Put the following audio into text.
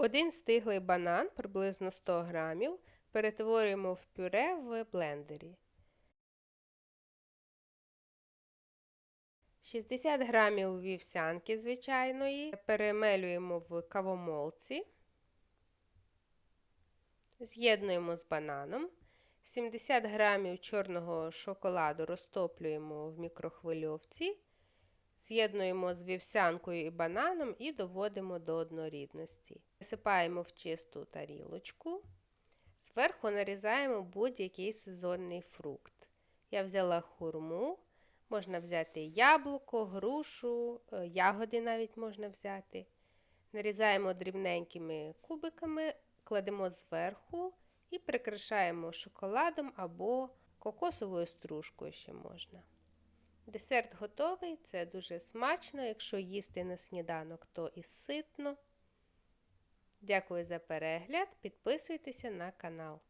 Один стиглий банан, приблизно 100 грамів, перетворюємо в пюре в блендері. 60 грамів вівсянки звичайної перемелюємо в кавомолці, з'єднуємо з бананом. 70 грамів чорного шоколаду розтоплюємо в мікрохвильовці, з'єднуємо з вівсянкою і бананом і доводимо до однорідності. Висипаємо в чисту тарілочку. Зверху нарізаємо будь-який сезонний фрукт. Я взяла хурму, можна взяти яблуко, грушу, е, ягоди навіть можна взяти. Нарізаємо дрібненькими кубиками, кладемо зверху і прикрашаємо шоколадом або кокосовою стружкою ще можна. Десерт готовий, це дуже смачно. Якщо їсти на сніданок, то і ситно. Дякую за перегляд. Підписуйтеся на канал.